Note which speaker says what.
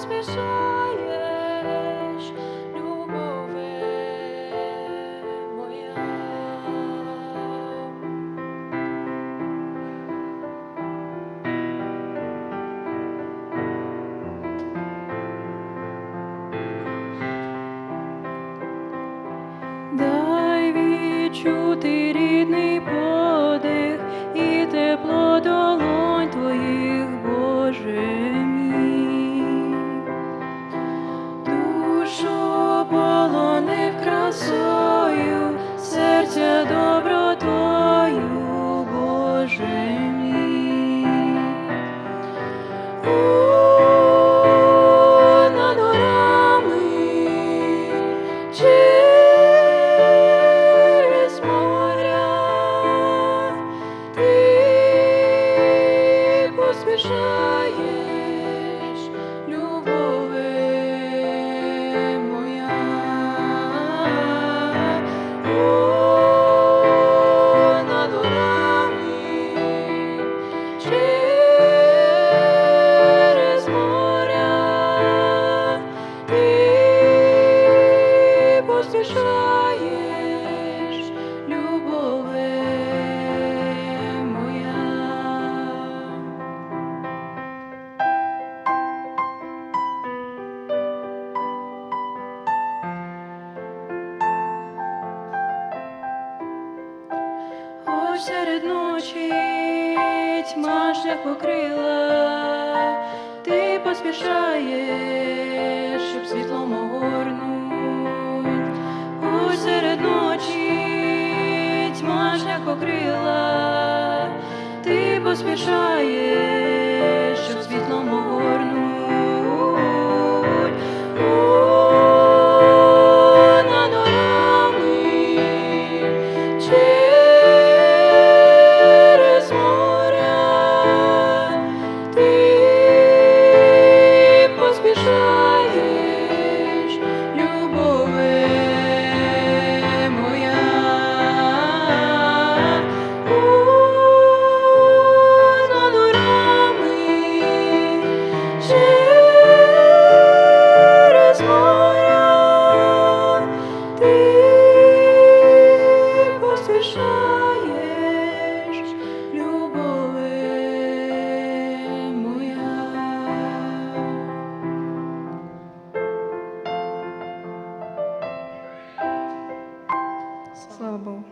Speaker 1: поспішаєш, любове моя. Дай відчути рідний so Серед ночі тьма шлях покрила, ти поспішаєш, щоб світлом огорнуть. Ось серед ночі тьма шлях покрила, Слава Богу.